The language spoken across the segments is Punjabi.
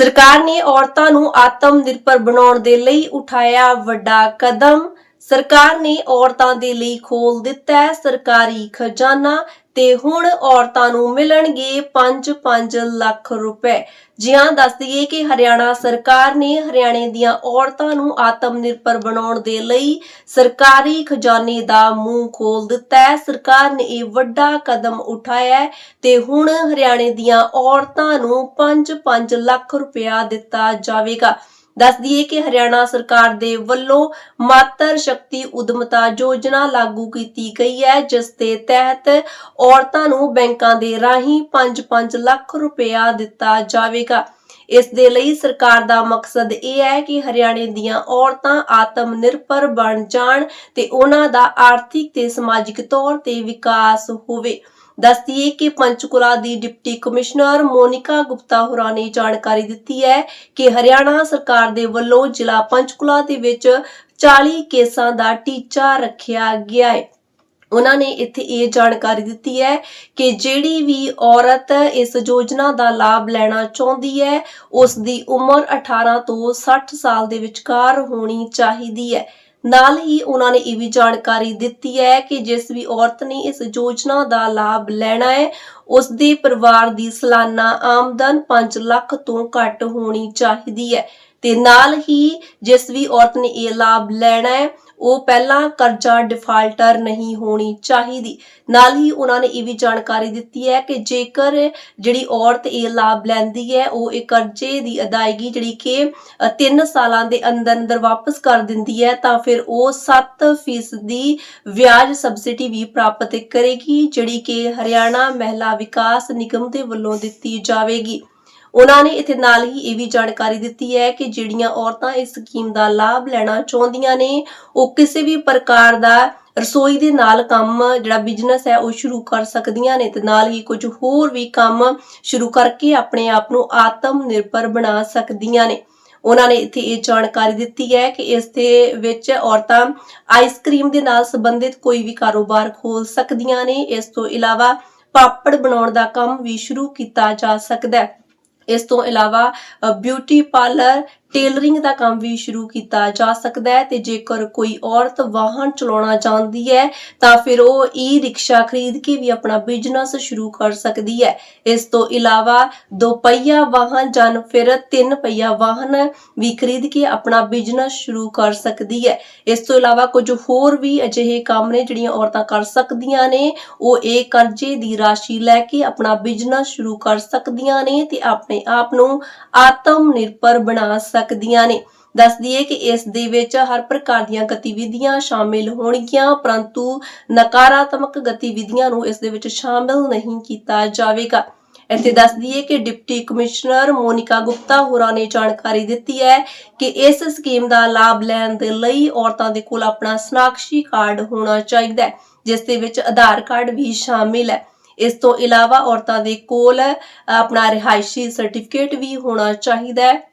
ਸਰਕਾਰ ਨੇ ਔਰਤਾਂ ਨੂੰ ਆਤਮ ਨਿਰਭਰ ਬਣਾਉਣ ਦੇ ਲਈ ਉਠਾਇਆ ਵੱਡਾ ਕਦਮ। ਸਰਕਾਰ ਨੇ ਔਰਤਾਂ ਦੇ ਲਈ ਖੋਲ ਦਿੱਤਾ ਹੈ ਸਰਕਾਰੀ ਖਜ਼ਾਨਾ ਤੇ ਹੁਣ ਔਰਤਾਂ ਨੂੰ ਮਿਲਣਗੇ 5-5 ਲੱਖ ਰੁਪਏ। ਜੀ ਦੱਸ ਦਈਏ ਕਿ ਹਰਿਆਣਾ ਸਰਕਾਰ ਨੇ ਹਰਿਆਣੇ ਦੀਆਂ ਔਰਤਾਂ ਨੂੰ ਆਤਮ ਨਿਰਭਰ ਬਣਾਉਣ ਦੇ ਲਈ ਸਰਕਾਰੀ ਖਜ਼ਾਨੇ ਦਾ ਮੂੰਹ ਖੋਲ ਦਿੱਤਾ ਹੈ। ਸਰਕਾਰ ਨੇ ਇਹ ਵੱਡਾ ਕਦਮ ਉਠਾਇਆ ਤੇ ਹੁਣ ਹਰਿਆਣੇ ਦੀਆਂ ਔਰਤਾਂ ਨੂੰ 5-5 ਲੱਖ ਰੁਪਇਆ ਦਿੱਤਾ ਜਾਵੇਗਾ। ਦੱਸ ਦਈਏ ਕਿ ਹਰਿਆਣਾ ਸਰਕਾਰ ਦੇ ਵੱਲੋਂ ਮਾਤਰ ਸ਼ਕਤੀ ਉਦਮਤਾ ਯੋਜਨਾ ਲਾਗੂ ਕੀਤੀ ਗਈ ਹੈ, ਜਿਸ ਦੇ ਤਹਿਤ ਔਰਤਾਂ ਨੂੰ ਬੈਂਕਾਂ ਦੇ ਰਾਹੀਂ 5-5 ਲੱਖ ਰੁਪਇਆ ਦਿੱਤਾ ਜਾਵੇਗਾ। ਇਸ ਦੇ ਲਈ ਸਰਕਾਰ ਦਾ ਮਕਸਦ ਇਹ ਹੈ ਕਿ ਹਰਿਆਣੇ ਦੀਆਂ ਔਰਤਾਂ ਆਤਮ ਨਿਰਭਰ ਬਣ ਜਾਣ ਤੇ ਉਹਨਾਂ ਦਾ ਆਰਥਿਕ ਤੇ ਸਮਾਜਿਕ ਤੌਰ ਤੇ ਵਿਕਾਸ ਹੋਵੇ। ਦੱਸਦੀਏ ਕਿ ਪੰਚਕੁਲਾ ਦੀ ਡਿਪਟੀ ਕਮਿਸ਼ਨਰ ਮੋਨਿਕਾ ਗੁਪਤਾ ਹੋਰਾਂ ਨੇ ਜਾਣਕਾਰੀ ਦਿੱਤੀ ਹੈ ਕਿ ਹਰਿਆਣਾ ਸਰਕਾਰ ਦੇ ਵੱਲੋਂ ਜ਼ਿਲ੍ਹਾ ਪੰਚਕੁਲਾ ਦੇ ਵਿੱਚ 40 ਕੇਸਾਂ ਦਾ ਟੀਚਾ ਰੱਖਿਆ ਗਿਆ ਹੈ ਉਹਨਾਂ ਨੇ ਇੱਥੇ ਇਹ ਜਾਣਕਾਰੀ ਦਿੱਤੀ ਹੈ ਕਿ ਜਿਹੜੀ ਵੀ ਔਰਤ ਇਸ ਯੋਜਨਾ ਦਾ ਲਾਭ ਲੈਣਾ ਚਾਹੁੰਦੀ ਹੈ, ਉਸ ਦੀ ਉਮਰ 18 ਤੋਂ 60 ਸਾਲ ਦੇ ਵਿਚਕਾਰ ਹੋਣੀ ਚਾਹੀਦੀ ਹੈ। ਨਾਲ ਹੀ ਉਹਨਾਂ ਨੇ ਇਹ ਵੀ ਜਾਣਕਾਰੀ ਦਿੱਤੀ ਹੈ ਕਿ ਜਿਸ ਵੀ ਔਰਤ ਨੇ ਇਸ ਯੋਜਨਾ ਦਾ ਲਾਭ ਲੈਣਾ ਹੈ ਉਸ ਦੇ ਪਰਿਵਾਰ ਦੀ ਸਾਲਾਨਾ ਆਮਦਨ 5 ਲੱਖ ਤੋਂ ਘੱਟ ਹੋਣੀ ਚਾਹੀਦੀ ਹੈ। ਤੇ ਨਾਲ ਹੀ ਜਿਸ ਵੀ ਔਰਤ ਨੇ ਇਹ ਲਾਭ ਲੈਣਾ ਹੈ ਉਹ ਪਹਿਲਾਂ ਕਰਜ਼ਾ ਡਿਫਾਲਟਰ ਨਹੀਂ ਹੋਣੀ ਚਾਹੀਦੀ। ਨਾਲ ਹੀ ਉਹਨਾਂ ਨੇ ਇਹ ਵੀ ਜਾਣਕਾਰੀ ਦਿੱਤੀ ਹੈ ਕਿ ਜੇਕਰ ਜਿਹੜੀ ਔਰਤ ਇਹ ਲਾਭ ਲੈਂਦੀ ਹੈ, ਉਹ ਇਹ ਕਰਜ਼ੇ ਦੀ ਅਦਾਇਗੀ ਜਿਹੜੀ ਕਿ 3 ਸਾਲਾਂ ਦੇ ਅੰਦਰ ਅੰਦਰ ਵਾਪਸ ਕਰ ਦਿੰਦੀ ਹੈ, ਤਾਂ ਫਿਰ ਉਹ 7% ਦੀ ਵਿਆਜ ਸਬਸਿਡੀ ਵੀ ਪ੍ਰਾਪਤ ਕਰੇਗੀ, ਜਿਹੜੀ ਕਿ ਹਰਿਆਣਾ ਮਹਿਲਾ ਵਿਕਾਸ ਨਿਗਮ ਦੇ ਵੱਲੋਂ ਦਿੱਤੀ ਜਾਵੇਗੀ। ਉਹਨਾਂ ਨੇ ਇੱਥੇ ਨਾਲ ਹੀ ਇਹ ਵੀ ਜਾਣਕਾਰੀ ਦਿੱਤੀ ਹੈ ਕਿ ਜਿਹੜੀਆਂ ਔਰਤਾਂ ਇਸ ਸਕੀਮ ਦਾ ਲਾਭ ਲੈਣਾ ਚਾਹੁੰਦੀਆਂ ਨੇ, ਉਹ ਕਿਸੇ ਵੀ ਪ੍ਰਕਾਰ ਦਾ ਰਸੋਈ ਦੇ ਨਾਲ ਕੰਮ ਜਿਹੜਾ ਬਿਜ਼ਨਸ ਹੈ, ਉਹ ਸ਼ੁਰੂ ਕਰ ਸਕਦੀਆਂ ਨੇ ਤੇ ਨਾਲ ਹੀ ਕੁਝ ਹੋਰ ਵੀ ਕੰਮ ਸ਼ੁਰੂ ਕਰਕੇ ਆਪਣੇ ਆਪ ਨੂੰ ਆਤਮ ਨਿਰਭਰ ਬਣਾ ਸਕਦੀਆਂ ਨੇ। ਉਹਨਾਂ ਨੇ ਇੱਥੇ ਇਹ ਜਾਣਕਾਰੀ ਦਿੱਤੀ ਹੈ ਕਿ ਇਸ ਦੇ ਵਿੱਚ ਔਰਤਾਂ ਆਈਸਕ੍ਰੀਮ ਦੇ ਨਾਲ ਸੰਬੰਧਿਤ ਕੋਈ ਵੀ ਕਾਰੋਬਾਰ ਖੋਲ ਸਕਦੀਆਂ ਨੇ। ਇਸ ਤੋਂ ਇਲਾਵਾ ਪਾਪੜ ਬਣਾਉਣ ਦਾ ਕੰਮ ਵੀ ਸ਼ੁਰੂ ਕੀਤਾ ਜਾ ਸਕਦਾ ਹੈ। ਇਸ ਤੋਂ ਇਲਾਵਾ ਬਿਊਟੀ ਪਾਰਲਰ ਟੇਲਰਿੰਗ ਦਾ ਕੰਮ ਵੀ ਸ਼ੁਰੂ ਕੀਤਾ ਜਾ ਸਕਦਾ ਹੈ ਤੇ ਜੇਕਰ ਕੋਈ ਔਰਤ ਵਾਹਨ ਚਲਾਉਣਾ ਚਾਹੁੰਦੀ ਹੈ, ਤਾਂ ਫਿਰ ਉਹ ਈ ਰਿਕਸ਼ਾ ਖਰੀਦ ਕੇ ਵੀ ਆਪਣਾ ਬਿਜ਼ਨਸ ਸ਼ੁਰੂ ਕਰ ਸਕਦੀ ਹੈ। ਇਸ ਤੋਂ ਇਲਾਵਾ ਦੋ ਪਹੀਆ ਵਾਹਨ ਜਾਂ ਫਿਰ ਤਿੰਨ ਪਹੀਆ ਵਾਹਨ ਵੀ ਖਰੀਦ ਕੇ ਆਪਣਾ ਬਿਜ਼ਨਸ ਸ਼ੁਰੂ ਕਰ ਸਕਦੀ ਹੈ। ਇਸ ਤੋਂ ਇਲਾਵਾ ਕੁਝ ਹੋਰ ਵੀ ਅਜਿਹੇ ਕੰਮ ਨੇ ਜਿਹੜੀਆਂ ਔਰਤਾਂ ਕਰ ਸਕਦੀਆਂ ਨੇ, ਉਹ ਇਹ ਕਰਜ਼ੇ ਦੀ ਰਾਸ਼ੀ ਲੈ ਕੇ ਆਪਣਾ ਬਿਜ਼ਨਸ ਸ਼ੁਰੂ ਕਰ ਸਕਦੀਆਂ ਨੇ ਤੇ ਆਪਣੇ ਆਪ ਨੂੰ ਆਤਮ ਨਿਰਭਰ ਬਣਾ ਸਕਦੀਆਂ ਨੇ। ਦੱਸ ਦਈਏ ਕਿ ਇਸ ਦੇ ਵਿੱਚ ਹਰ ਪ੍ਰਕਾਰ ਦੀਆਂ ਗਤੀਵਿਧੀਆਂ ਸ਼ਾਮਿਲ ਹੋਣਗੀਆਂ, ਪਰੰਤੂ ਨਕਾਰਾਤਮਕ ਗਤੀਵਿਧੀਆਂ ਨੂੰ ਇਸ ਦੇ ਵਿੱਚ ਸ਼ਾਮਿਲ ਨਹੀਂ ਕੀਤਾ ਜਾਵੇਗਾ। ਇੱਥੇ ਦੱਸ ਦਈਏ ਕਿ ਡਿਪਟੀ ਕਮਿਸ਼ਨਰ ਮੋਨਿਕਾ ਗੁਪਤਾ ਹੋਰਾਂ ਨੇ ਜਾਣਕਾਰੀ ਦਿੱਤੀ ਹੈ ਕਿ ਇਸ ਸਕੀਮ ਦਾ ਲਾਭ ਲੈਣ ਦੇ ਲਈ ਔਰਤਾਂ ਦੇ ਕੋਲ ਆਪਣਾ ਸਨਾਕਸ਼ੀ ਕਾਰਡ ਹੋਣਾ ਚਾਹੀਦਾ ਹੈ, ਜਿਸ ਦੇ ਵਿੱਚ ਆਧਾਰ ਕਾਰਡ ਵੀ ਸ਼ਾਮਿਲ ਹੈ। ਇਸ ਤੋਂ ਇਲਾਵਾ ਔਰਤਾਂ ਦੇ ਕੋਲ ਆਪਣਾ ਰਿਹਾਇਸ਼ੀ ਸਰਟੀਫਿਕੇਟ ਵੀ ਹੋਣਾ ਚਾਹੀਦਾ ਹੈ।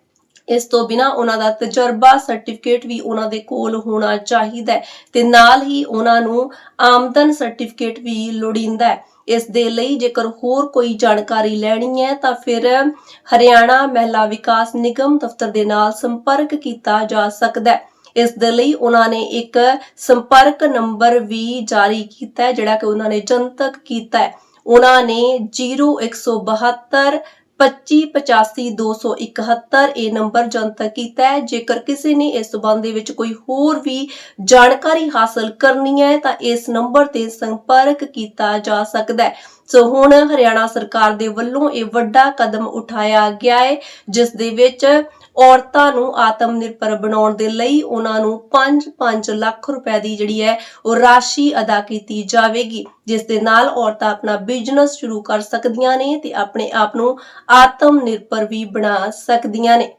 ਇਸ ਤੋਂ ਬਿਨਾ ਉਹਨਾਂ ਦਾ ਤਜਰਬਾ ਸਰਟੀਫਿਕੇਟ ਵੀ ਉਹਨਾਂ ਦੇ ਕੋਲ ਹੋਣਾ ਚਾਹੀਦਾ ਹੈ ਤੇ ਨਾਲ ਹੀ ਉਹਨਾਂ ਨੂੰ ਆਮਦਨ ਸਰਟੀਫਿਕੇਟ ਵੀ ਲੋੜੀਂਦਾ ਹੈ। ਇਸ ਦੇ ਲਈ ਜੇਕਰ ਹੋਰ ਕੋਈ ਜਾਣਕਾਰੀ ਲੈਣੀ ਹੈ ਤਾਂ ਫਿਰ ਹਰਿਆਣਾ ਮਹਿਲਾ ਵਿਕਾਸ ਨਿਗਮ ਦਫ਼ਤਰ ਦੇ ਨਾਲ ਸੰਪਰਕ ਕੀਤਾ ਜਾ ਸਕਦਾ ਹੈ। ਇਸ ਦੇ ਲਈ ਉਹਨਾਂ ਨੇ ਇੱਕ ਸੰਪਰਕ ਨੰਬਰ ਵੀ ਜਾਰੀ ਕੀਤਾ ਹੈ, ਜਿਹੜਾ ਕਿ ਉਹਨਾਂ ਨੇ ਜਨਤਕ ਕੀਤਾ ਹੈ। ਉਹਨਾਂ ਨੇ 0172 25852271 ਇਹ ਨੰਬਰ ਜਨਤਕ ਕੀਤਾ ਹੈ। ਜੇਕਰ ਕਿਸੇ ਨੇ ਇਸ ਸਬੰਧ ਦੇ ਵਿੱਚ ਕੋਈ ਹੋਰ ਵੀ ਜਾਣਕਾਰੀ ਹਾਸਲ ਕਰਨੀ ਹੈ ਤਾਂ ਇਸ ਨੰਬਰ ਤੇ ਸੰਪਰਕ ਕੀਤਾ ਜਾ ਸਕਦਾ ਹੈ। ਸੋ ਹੁਣ ਹਰਿਆਣਾ ਸਰਕਾਰ ਦੇ ਵੱਲੋਂ ਇਹ ਵੱਡਾ ਕਦਮ ਉਠਾਇਆ ਗਿਆ ਹੈ, ਜਿਸ ਦੇ ਵਿੱਚ ਔਰਤਾਂ ਨੂੰ ਆਤਮ ਨਿਰਭਰ ਬਣਾਉਣ ਦੇ ਲਈ ਉਹਨਾਂ ਨੂੰ 5-5 ਲੱਖ ਰੁਪਏ ਦੀ ਜਿਹੜੀ ਹੈ ਉਹ ਰਾਸ਼ੀ ਅਦਾ ਕੀਤੀ ਜਾਵੇਗੀ, ਜਿਸ ਦੇ ਨਾਲ ਔਰਤਾਂ ਆਪਣਾ ਬਿਜ਼ਨਸ ਸ਼ੁਰੂ ਕਰ ਸਕਦੀਆਂ ਨੇ ਤੇ ਆਪਣੇ ਆਪ ਨੂੰ ਆਤਮ ਨਿਰਭਰ ਵੀ ਬਣਾ ਸਕਦੀਆਂ ਨੇ।